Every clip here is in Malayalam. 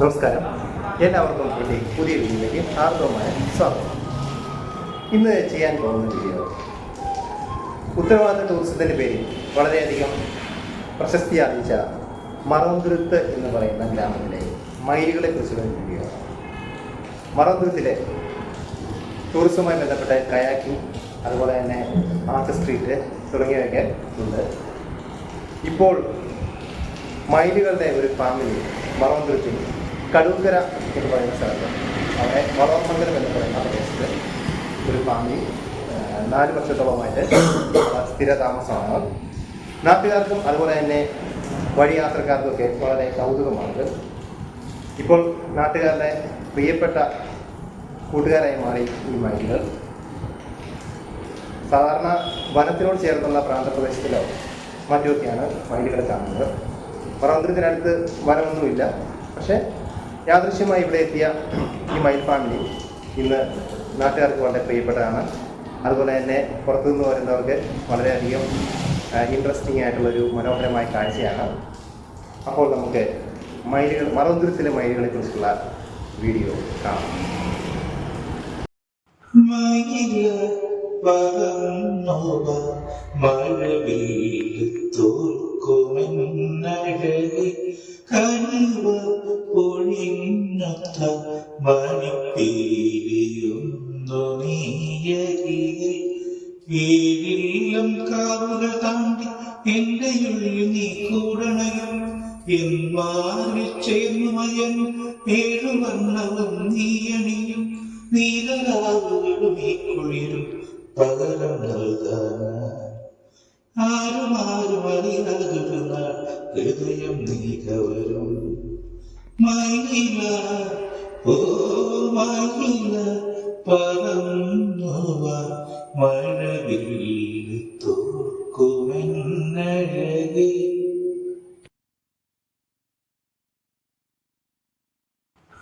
നമസ്കാരം. എല്ലാവർക്കും കൂടി പുതിയ വീഡിയോയിലേക്ക് ഹാർദവമായ സ്വാഗതം. ഇന്ന് ചെയ്യാൻ പോകുന്ന വീഡിയോ ഉത്തരവാദിത്ത ടൂറിസത്തിന്റെ പേരിൽ വളരെയധികം പ്രശസ്തി ആർജിച്ച മറന്തുരുത്ത് എന്ന് പറയുന്ന ഗ്രാമത്തിലെ മയിലുകളെ കുറിച്ചുള്ള വീഡിയോ മറന്തുരുത്തിലെ ടൂറിസവുമായി ബന്ധപ്പെട്ട കയാക്കിംഗ് അതുപോലെ തന്നെ ആർട്ട് സ്ട്രീറ്റ് തുടങ്ങിയവയൊക്കെ ഉണ്ട്. ഇപ്പോൾ മയിലുകളുടെ ഒരു ഫാമിലി മറവന്തുരുത്തിൽ കടൂക്കര എന്ന് പറയുന്ന സ്ഥലത്ത് അവിടെ വളർമംഗലം എന്ന് പറയുന്ന പ്രദേശത്ത് ഒരു പാമ്പി നാല് വർഷത്തോളമായിട്ട് സ്ഥിര താമസമാണ് നാട്ടുകാർക്കും അതുപോലെ തന്നെ വഴി യാത്രക്കാർക്കൊക്കെ വളരെ കൗതുകമാണ് ഇപ്പോൾ നാട്ടുകാരുടെ പ്രിയപ്പെട്ട കൂട്ടുകാരായി മാറി ഈ മയിലുകൾ സാധാരണ വനത്തിനോട് ചേർന്നുള്ള പ്രാന്തപ്രദേശത്തിലോ മറ്റുമൊക്കെയാണ് മയിലുകൾ കാണുന്നത്. പറവന്തരത്തിനടുത്ത് വനമൊന്നുമില്ല. പക്ഷേ യാദൃശ്യമായി ഇവിടെ എത്തിയ ഈ മൈൽ ഫാമിലി ഇന്ന് നാട്ടുകാർക്ക് വളരെ പ്രിയപ്പെട്ടതാണ്. അതുപോലെ തന്നെ പുറത്തുനിന്ന് വരുന്നവർക്ക് വളരെയധികം ഇൻട്രസ്റ്റിംഗ് ആയിട്ടുള്ളൊരു മനോഹരമായ കാഴ്ചയാണ്. അപ്പോൾ നമുക്ക് മയിലുകൾ മറവന്തരത്തിലെ മയിലുകളെ കുറിച്ചുള്ള വീഡിയോ കാണാം. മഴവിൽ തോൽക്കുമെന്നഴകി കനിവ പൊഴിഞ്ഞൊത്ത മണിപ്പീലിയൊന്നു നീയരികിൽ വീഴിലും കാവുകൾ താണ്ടി എന്റെ നീ കൂടണയും. എൻ മാറിൽ ചേർന്നു മയൻ ഏഴു വർണവും നീയണിയും നീലരാവുകളും ഈ കുളിരും പകരം നൽകാൻ ആരും ആരും നൽകുന്ന ഹൃദയം നീ കവരും മയില ഓ മൈല പറന്നുവ. മഴവിൽ തോർക്കുമെന്നഴകി.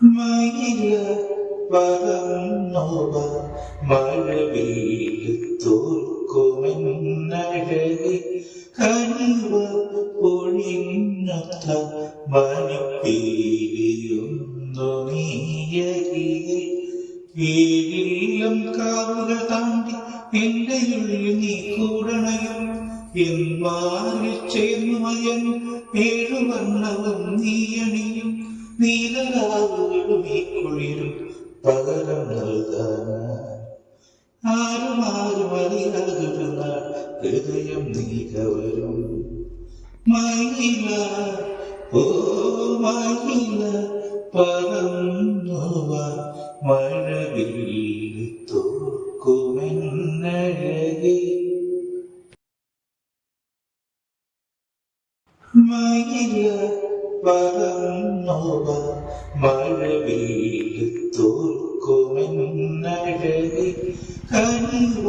മയില പറന്നുവ. മഴവിൽ തോൽക്കുമെന്നഴകി കനിവ പൊഴിഞ്ഞത്ത മണിപ്പീലിയൊന്നു നീയരികിൽ വീഴിലും കാവുകൾ താണ്ടി എന്റെ ഉള്ളിൽ നീ കൂടണയും. എന്മാരിൽ ചേർന്നു മയൻ ഏഴു വർണവും നീയണിയും. നീലകാവുകളും ഈ കുളിരും പകരം നൽകാൻ ഹൃദയം നീ മഹിമ ഓ മഹിമ പറന്നുവ മഴവിൽ തോക്കുമെന്നഴകി മയില പറന്നുവ മഴവിൽ തോക്കുമെന്നഴകി കനിവ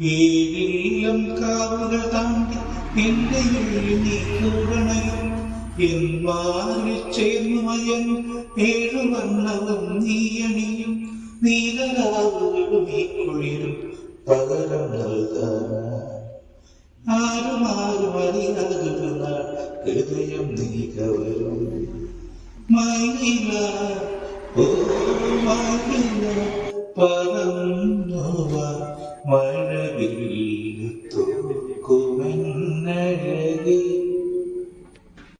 വീഴിലും കാവുകൾ താണ്ടി പിന്നെയുള്ളിൽ നീ കൂടണയും എൻ മാറിൽ ചേർന്നു മയൻ ഏഴു വർണവും നീയണിയും നീലരാവുകളും ഈ കുളിരും പകരം ആരും ഹൃദയം നീ കവരും. മയില ഓ മയില പറന്നുവ മഴവിൽ തോൽക്കുമെന്നഴകി